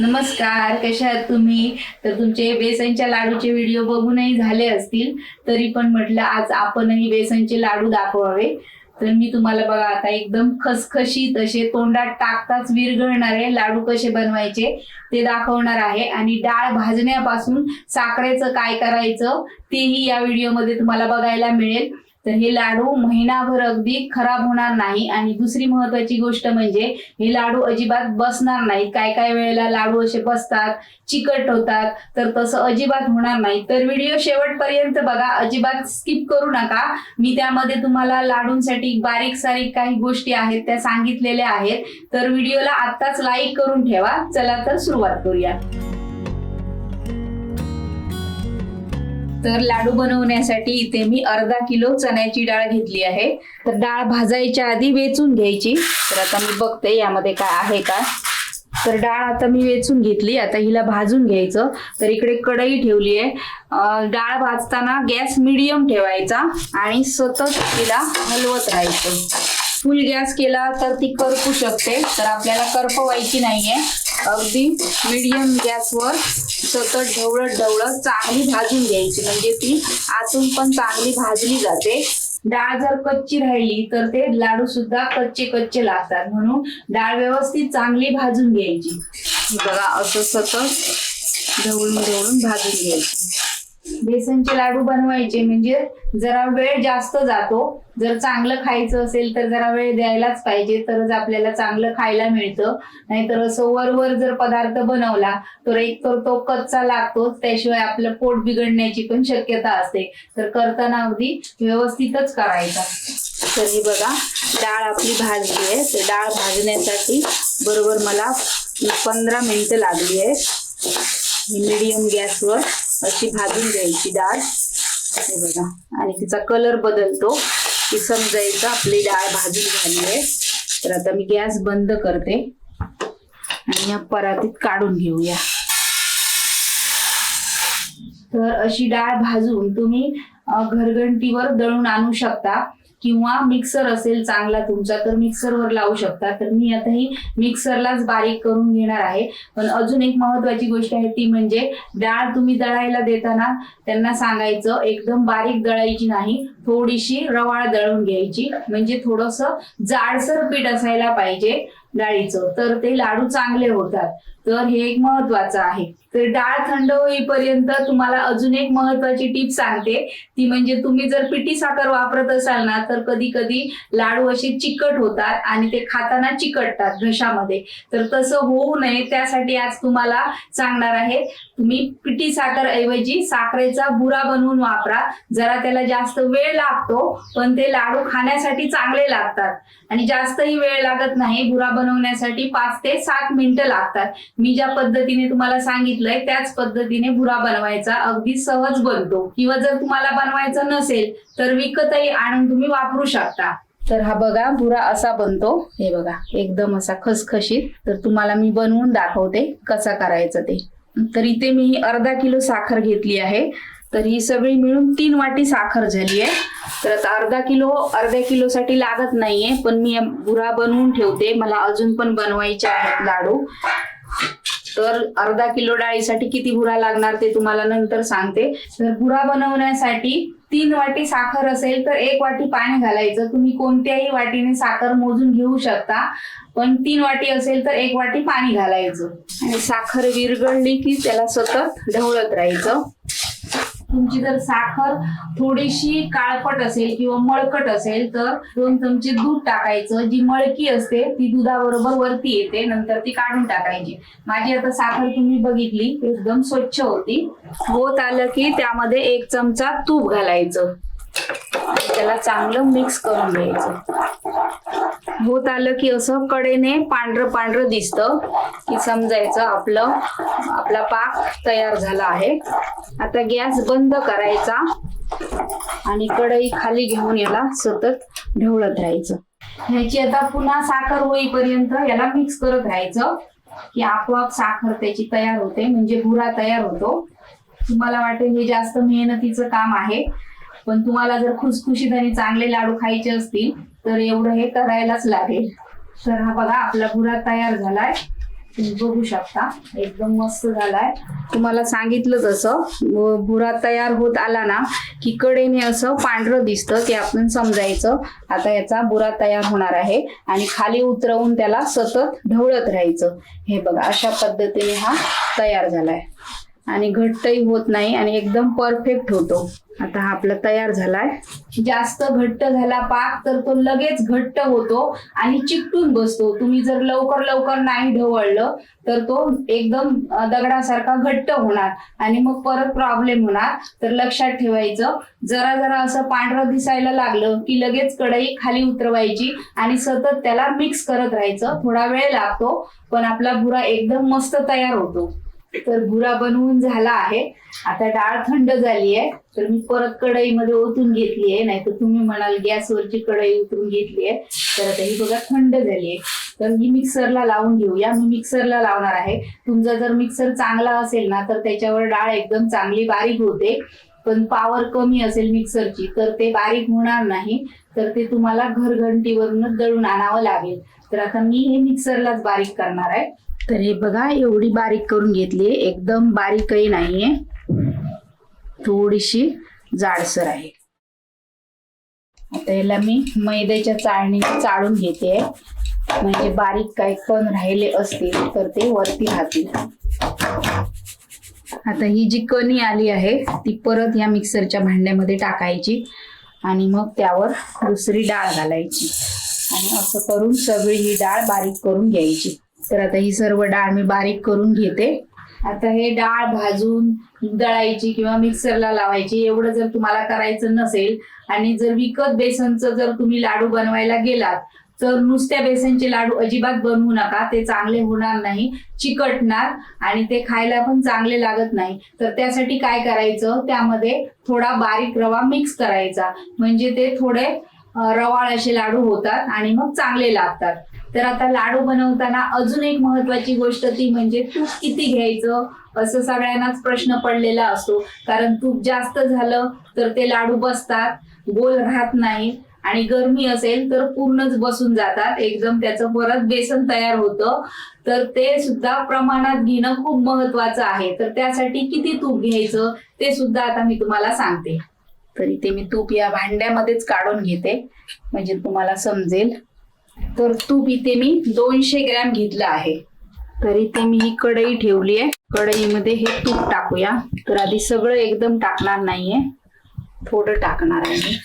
नमस्कार कशा आहात तुम्ही? तर तुमचे बेसनच्या लाडूचे व्हिडिओ बघूनही झाले असतील तरी पण म्हटलं आज आपणही बेसनचे लाडू दाखवावे. तर मी तुम्हाला बघा आता एकदम खसखशीत असे तोंडात टाकताच विरघळणारे लाडू कसे बनवायचे ते दाखवणार आहे. आणि डाळ भाजण्यापासून साखरेचं काय करायचं तेही या व्हिडिओमध्ये तुम्हाला बघायला मिळेल. तर हे लाडू महिनाभर अगदी खराब होणार नाही. आणि दुसरी महत्वाची गोष्ट म्हणजे हे लाडू अजिबात बसणार नाही. काय काय वेळेला लाडू असे बसतात चिकट होतात तर तसं अजिबात होणार नाही. तर व्हिडिओ शेवटपर्यंत बघा अजिबात स्किप करू नका. मी त्यामध्ये तुम्हाला लाडूंसाठी बारीक सारीक काही गोष्टी आहेत त्या सांगितलेल्या आहेत. तर व्हिडिओला आत्ताच लाईक करून ठेवा. चला तर सुरुवात करूया. तर लाडू बनवण्यासाठी इथे मी अर्धा किलो चण्याची डाळ घेतली आहे. तर डाळ भाजायच्या आधी वेचून घ्यायची. तर आता मी बघते यामध्ये काय आहे का. तर डाळ आता मी वेचून घेतली. आता हिला भाजून घ्यायचं. तर इकडे कढई ठेवली आहे. डाळ भाजताना गॅस मिडियम ठेवायचा आणि सतत तिला हलवत राहायचं. फुल गॅस केला तर ती करपू शकते तर आपल्याला करपवायची नाहीये. अगदी मिडियम गॅसवर सतत ढवळत ढवळत चांगली भाजून घ्यायची म्हणजे ती आतून पण चांगली भाजली जाते. डाळ जर कच्ची राहिली तर ते लाडू सुद्धा कच्चे कच्चे लागतात. म्हणून डाळ व्यवस्थित चांगली भाजून घ्यायची. बघा असं सतत ढवळून ढवळून भाजून घ्यायची. बेसनचे लाडू बनवायचे. म्हणजे जरा वेळ जास्त जातो. जर चांगलं खायचं असेल तर जरा वेळ द्यायलाच पाहिजे. तरच आपल्याला चांगलं खायला मिळतं. नाहीतर असं वरवर जर पदार्थ बनवला तर एक तर तो कच्चा लागतोच त्याशिवाय आपलं पोट बिघडण्याची पण शक्यता असते. तर करताना अगदी व्यवस्थितच करायचा. तर ही बघा डाळ आपली भाजली आहे. तर डाळ भाजण्यासाठी बरोबर मला पंधरा मिनिटं लागली आहे मीडियम गॅसवर अशी भाजून घ्यायची डाळ. हे बघा. आणि तिचा कलर बदलतो. की समजायचं आपली डाळ भाजून झाली आहे. तर आता मी गॅस बंद करते. आणि या परातीत काढून घेऊया. तर अशी डाळ भाजून तुम्ही घरघंटीवर दळून आणू शकता. किंवा मिक्सर असेल चांगला तुमचा तर मिक्सरवर लावू शकता. तर मी आता ही मिक्सरलाच बारीक करून घेणार आहे. पण अजून एक महत्वाची गोष्ट आहे ती म्हणजे डाळ तुम्ही दळायला देताना त्यांना सांगायचं एकदम बारीक दळायची नाही थोडीशी रवाळ दळून घ्यायची. म्हणजे थोडस जाडसर पीठ असायला पाहिजे डाळीचं. तर ते लाडू चांगले होतात. तर हे एक महत्वाचं आहे. तर डाळ थंड होईपर्यंत तुम्हाला अजून एक महत्वाची टीप सांगते. ती म्हणजे तुम्ही जर पिठी साखर वापरत असाल ना तर कधी कधी लाडू असे चिकट होतात आणि ते खाताना चिकटतात घशामध्ये. तर तसं होऊ नये त्यासाठी आज तुम्हाला सांगणार आहे तुम्ही पिठी साखर ऐवजी साखरेचा बुरा बनवून वापरा. जरा त्याला जास्त वेळ लागतो पण ते लाडू खाण्यासाठी चांगले लागतात. आणि जास्तही वेळ लागत नाही बुरा बनवण्यासाठी पाच ते सात मिनिटं लागतात. मी ज्या पद्धतीने तुम्हाला सांगितलंय त्याच पद्धतीने भुरा बनवायचा. अगदी सहज बनतो. किंवा जर तुम्हाला बनवायचा नसेल तर विकतही आणून तुम्ही वापरू शकता. तर हा बघा भुरा असा बनतो. हे बघा एकदम असा खसखशीत. तर तुम्हाला मी बनवून दाखवते कसा करायचं ते. तर इथे मी अर्धा किलो साखर घेतली आहे. तर ही सगळी मिळून तीन वाटी साखर झाली आहे. तर आता अर्धा किलो अर्ध्या किलोसाठी लागत नाहीये पण मी भुरा बनवून ठेवते. मला अजून पण बनवायचे आहेत लाडू. तर अर्धा किलो डाळीसाठी किती बुरा लागणार ते तुम्हाला नंतर सांगते. तर बुरा बनवण्यासाठी तीन वाटी साखर असेल तर एक वाटी पाणी घालायचं. तुम्ही कोणत्याही वाटीने साखर मोजून घेऊ शकता. पण तीन वाटी असेल तर एक वाटी पाणी घालायचं. आणि साखर विरघळली की त्याला सतत ढवळत राहायचं. तुमची जर साखर थोडीशी काळपट असेल किंवा मळकट असेल तर दोन चमचे दूध टाकायचं. जी मळकी असते ती दुधाबरोबर वरती येते नंतर ती काढून टाकायची. माझी आता साखर तुम्ही बघितली एकदम स्वच्छ होती. होत आलं की त्यामध्ये एक चमचा तूप घालायचं. त्याला चांगलं मिक्स करून घ्यायचं. होत आलं की असं कडेने पांढरं पांढरं दिसतं की समजायचं आपलं आपला पाक तयार झाला आहे. आता गॅस बंद करायचा आणि कढई खाली घेऊन याला सतत ढवळत राहायचं. ह्याची आता पुन्हा साखर होईपर्यंत याला मिक्स करत राहायचं की आपोआप साखर त्याची तयार होते म्हणजे भुरा तयार होतो. तुम्हाला वाटेल हे जास्त मेहनतीचं काम आहे. पण तुम्हाला जर खुसखुशीत आणि चांगले लाडू खायचे असतील तर एवढं हे करायलाच लागेल. तर हा बघा आपला बुरा तयार झालाय. तुम्ही बघू शकता एकदम मस्त झालाय. तुम्हाला सांगितलं तसं भुरा तयार होत आला ना की कडेने असं पांढरं दिसतं ते आपण समजायचं. आता याचा बुरा तयार होणार आहे आणि खाली उतरवून त्याला सतत ढवळत राहायचं. हे बघा अशा पद्धतीने हा तयार झालाय. आणि घट्टही होत नाही आणि एकदम परफेक्ट होतो. आता हा आपला तयार झालाय. जास्त घट्ट झाला पाक तर तो लगेच घट्ट होतो आणि चिकटून बसतो. तुम्ही जर लवकर लवकर नाही ढवळलं तर तो एकदम दगडासारखा घट्ट होणार आणि मग परत प्रॉब्लेम होणार. तर लक्षात ठेवायचं जरा जरा असं पांढरं दिसायला लागलं की लगेच कढई खाली उतरवायची आणि सतत त्याला मिक्स करत राहायचं. थोडा वेळ लागतो पण आपला भुरा एकदम मस्त तयार होतो. तर भुरा बनवून झाला आहे. आता डाळ थंड झाली आहे तर मी परत कढईमध्ये ओतून घेतली आहे नाही तर तुम्ही म्हणाल गॅसवरची कढई उतरून घेतली आहे तर आता ही बघा थंड झाली आहे तर ही मिक्सरला लावून घेऊया. मी मिक्सरला लावणार आहे. तुमचा जर मिक्सर चांगला असेल ना तर त्याच्यावर डाळ एकदम चांगली बारीक होते. पण पॉवर कमी असेल मिक्सरची तर ते बारीक होणार नाही. तर ते तुम्हाला घरघंटीवरूनच दळून आणावं लागेल. तर आता मी हे मिक्सरलाच बारीक करणार आहे. तर हे बघा एवढी बारीक करून घेतली एकदम बारीकही नाहीये. थोडीशी जाडसर आहे. आता याला मी मैद्याच्या चाळणीने चाळून घेते. म्हणजे बारीक काही कण राहिले असतील तर ते वरती राहतील. आता ही जी कणी आली आहे ती परत या मिक्सरच्या भांड्यामध्ये टाकायची आणि मग त्यावर दुसरी डाळ घालायची. आणि असं करून सगळी ही डाळ बारीक करून घ्यायची. तर आता ही सर्व डाळ मी बारीक करून घेते. आता हे डाळ भाजून दळायची किंवा मिक्सरला लावायची एवढं जर तुम्हाला करायचं नसेल आणि जर विकत बेसनचं जर तुम्ही लाडू बनवायला गेलात तर नुसत्या बेसनचे लाडू अजिबात बनवू नका ते चांगले होणार नाही चिकटणार आणि ते खायला पण चांगले लागत नाही. तर त्यासाठी काय करायचं? त्यामध्ये थोडा बारीक रवा मिक्स करायचा. म्हणजे ते थोडे अं, रवाळ असे लाडू होतात आणि मग चांगले लागतात. तर आता लाडू बनवताना अजून एक महत्वाची गोष्ट ती म्हणजे तूप किती घ्यायचं? असं सगळ्यांनाच प्रश्न पडलेला असतो. कारण तूप जास्त झालं तर ते लाडू बसतात गोल राहत नाही आणि गरमी असेल तर पूर्णच बसून जातात. एकदम त्याचं परत बेसन तयार होतं. तर ते सुद्धा प्रमाणात घेणं खूप महत्वाचं आहे. तर त्यासाठी किती तूप घ्यायचं? ते सुद्धा आता मी तुम्हाला सांगते. तर इथे मी तूप या भांड्यामध्येच काढून घेते. म्हणजे तुम्हाला समजेल. तर तूप इथे मी दोनशे ग्रॅम घेतलं आहे. तर इथे मी ही कढई ठेवली आहे. कढईमध्ये हे तूप टाकूया. तर आधी सगळं एकदम टाकणार नाहीये. थोडं टाकणार आहे मी.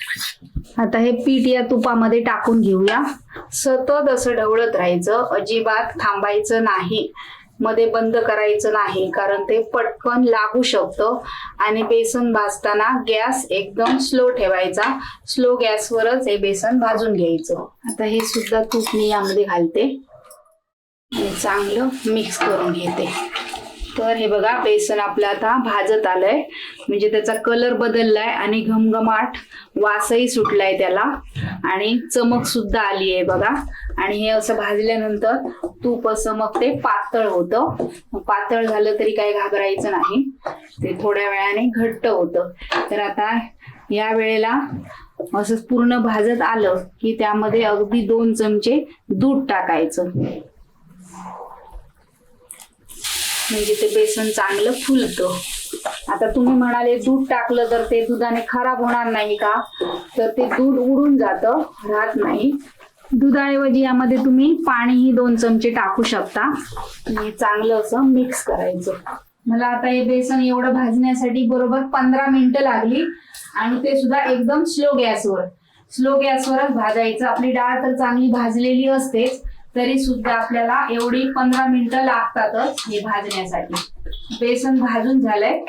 आता हे पीठ या तुपामध्ये टाकून घेऊया. सतत असं ढवळत राहायचं. अजिबात थांबायचं नाही. मध्ये बंद करायचं नाही कारण ते पटकन लागू शकतं. आणि बेसन भाजताना गॅस एकदम स्लो ठेवायचा. स्लो गॅसवरच हे बेसन भाजून घ्यायचं. आता हे सुद्धा तूप मी यामध्ये घालते. आणि चांगलं मिक्स करून घेते. तर हे बघा बेसन आपलं आता भाजत आलंय. म्हणजे त्याचा कलर बदललाय आणि घमघमाट वासही सुटलाय त्याला. आणि चमक सुद्धा आली आहे बघा. आणि हे असं भाजल्यानंतर तूप असं मग ते पातळ होतं. पातळ झालं तरी काही घाबरायचं नाही. ते थोड्या वेळाने घट्ट होतं. तर आता या वेळेला असं पूर्ण भाजत आलं की त्यामध्ये अगदी दोन चमचे दूध टाकायचं. म्हणजे ते बेसन चांगलं फुलतं. आता तुम्ही म्हणाले दूध टाकलं तर ते दुधाने खराब होणार नाही का? तर ते दूध उडून जातं राहत नाही. दुधाऐवजी यामध्ये तुम्ही पाणीही दोन चमचे टाकू शकता. आणि चांगलं असं मिक्स करायचं. मला आता हे बेसन एवढं भाजण्यासाठी बरोबर पंधरा मिनिटं लागली आणि ते सुद्धा एकदम स्लो गॅसवर. स्लो गॅसवरच भाजायचं. आपली डाळ तर चांगली भाजलेली असतेच. तरी सुद्धा आपल्याला एवढी पंधरा मिनिटं लागतातच हे भाजण्यासाठी. बेसन भाजून झालंय.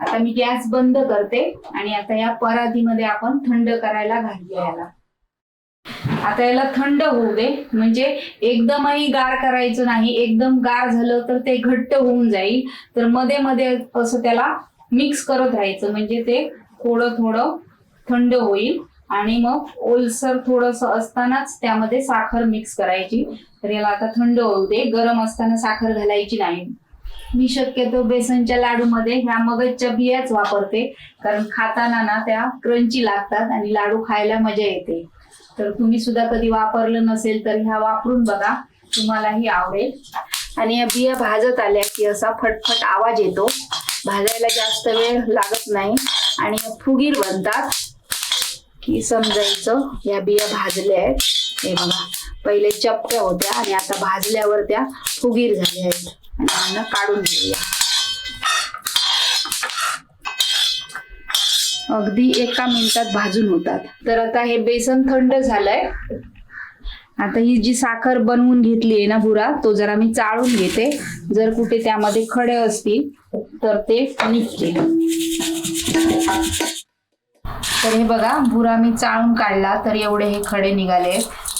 आता मी गॅस बंद करते आणि आता या परातीमध्ये आपण थंड करायला घालूया याला. आता याला थंड होऊ दे. म्हणजे एकदमही गार करायचं नाही. एकदम गार झालं तर ते घट्ट होऊन जाईल. तर मध्ये मध्ये असं त्याला मिक्स करत राहायचं. म्हणजे ते थोडं थोडं थंड होईल. आणि मग ओलसर थोडस असतानाच त्यामध्ये साखर मिक्स करायची. तर याला आता थंड होऊ दे गरम असताना साखर घालायची नाही. मी शक्यतो बेसनच्या लाडूमध्ये ह्या मगजच्या बियाच वापरते. कारण खाताना ना त्या क्रंची लागतात आणि लाडू खायला मजा येते. तर तुम्ही सुद्धा कधी वापरलं नसेल तर ह्या वापरून बघा. तुम्हालाही आवडेल. आणि या बिया भाजत आल्या की असा फटफट आवाज येतो. भाजायला जास्त वेळ लागत नाही. आणि फुगीर बनतात. की समजायचं. या बिया भाजल्या आहेत. हे बघा पहिले चपट्या होत्या आणि आता भाजल्यावर त्या फुगीर झाल्या आहेत. आणि काढून घेऊया. अगदी एका मिनिटात भाजून होतात. तर आता हे बेसन थंड झालंय. आता ही जी साखर बनवून घेतली आहे ना बुरा तो जरा मी चाळून घेते. जर कुठे त्यामध्ये खडे असतील तर ते निघते तर हे बघा बुरा मी चाळून काढला तर एवढे हे खडे निघाले.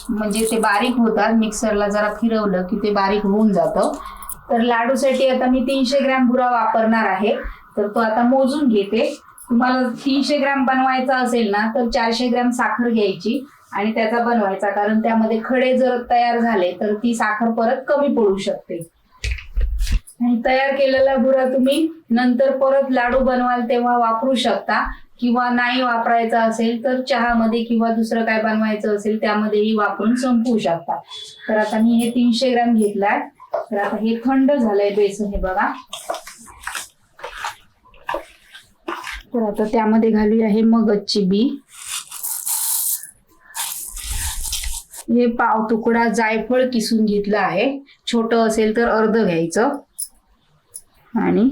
म्हणजे ते बारीक होतात मिक्सरला जरा फिरवलं की ते बारीक होऊन जातं. तर लाडूसाठी आता मी तीनशे ग्रॅम बुरा वापरणार आहे. तर तो आता मोजून घेते. तुम्हाला तीनशे ग्रॅम बनवायचा असेल ना तर चारशे ग्रॅम साखर घ्यायची आणि त्याचा बनवायचा. कारण त्यामध्ये खडे जर तयार झाले तर ती साखर परत कमी पडू शकते. आणि तयार केलेला बुरा तुम्ही नंतर परत लाडू बनवाल तेव्हा वापरू शकता. किंवा नाही वापरायचा असेल तर चहामध्ये किंवा दुसरं काय बनवायचं असेल त्यामध्येही वापरून संपवू शकता. तर आता मी हे तीनशे ग्रॅम घेतलाय. तर आता हे थंड झालंय बेसन हे बघा. तर आता त्यामध्ये घालूया हे मगजची बी हे पाव तुकडा जायफळ किसून घेतलं आहे. छोट असेल तर अर्ध घ्यायचं. आणि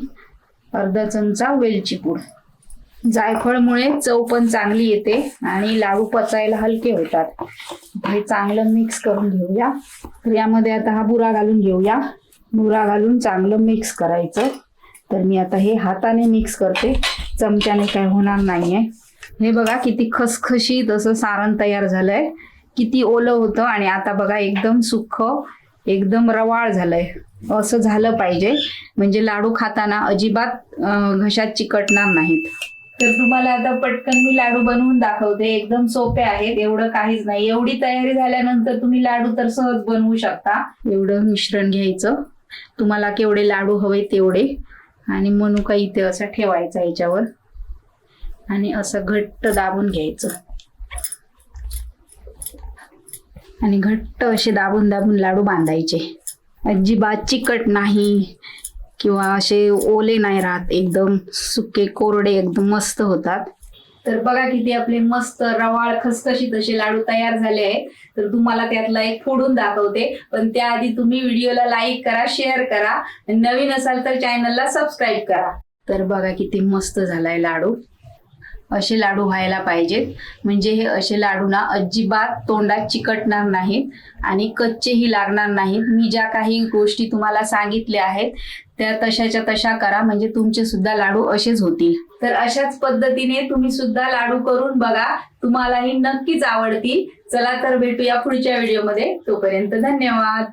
अर्धा चमचा वेलची पूड. जायफळमुळे चव पण चांगली येते आणि लाडू पचायला हलके होतात. हे चांगलं मिक्स करून घेऊया. तर यामध्ये आता हा बुरा घालून घेऊया. बुरा घालून चांगलं मिक्स करायचं. तर मी आता हे हाताने मिक्स करते. चमच्याने काय होणार नाहीये. हे बघा किती खसखशीत असं सारण तयार झालंय. किती ओलं होतं आणि आता बघा एकदम सुख एकदम रवाळ झालंय. असं झालं पाहिजे. म्हणजे लाडू खाताना अजिबात घशात चिकटणार नाहीत. तर तुम्हाला आता पटकन मी लाडू बनवून दाखवते. एकदम सोपे आहेत एवढं काहीच नाही. एवढी तयारी झाल्यानंतर तुम्ही लाडू तर सहज बनवू शकता. एवढं मिश्रण घ्यायचं. तुम्हाला केवढे लाडू हवे तेवढे. आणि मनुका इथे असा ठेवायचा याच्यावर. आणि असं घट्ट दाबून घ्यायचं. आणि घट्ट असे दाबून दाबून लाडू बांधायचे. अजिबात चिकट नाही. किंवा असे ओले नाही राहत एकदम सुके कोरडे एकदम मस्त होतात. तर बघा किती आपले मस्त रवाळ खसखशीत असे लाडू तयार झाले आहेत. तर तुम्हाला त्यातला एक फोडून दाखवते. पण त्याआधी तुम्ही व्हिडिओला लाईक करा शेअर करा. आणि नवीन असाल तर चॅनलला सबस्क्राईब करा. तर बघा किती मस्त झालाय लाडू. असे लाडू व्हायला पाहिजेत. म्हणजे हे असे लाडू ना अजिबात तोंडात चिकटणार नाहीत आणि कच्चेही लागणार नाहीत. मी ज्या काही गोष्टी तुम्हाला सांगितल्या आहेत त्या तशाच्या तशा करा. म्हणजे तुमचे सुद्धा लाडू असेच होतील. तर अशाच पद्धतीने तुम्ही सुद्धा लाडू करून बघा. तुम्हालाही नक्कीच आवडतील. चला तर भेटूया पुढच्या व्हिडिओमध्ये. तोपर्यंत धन्यवाद.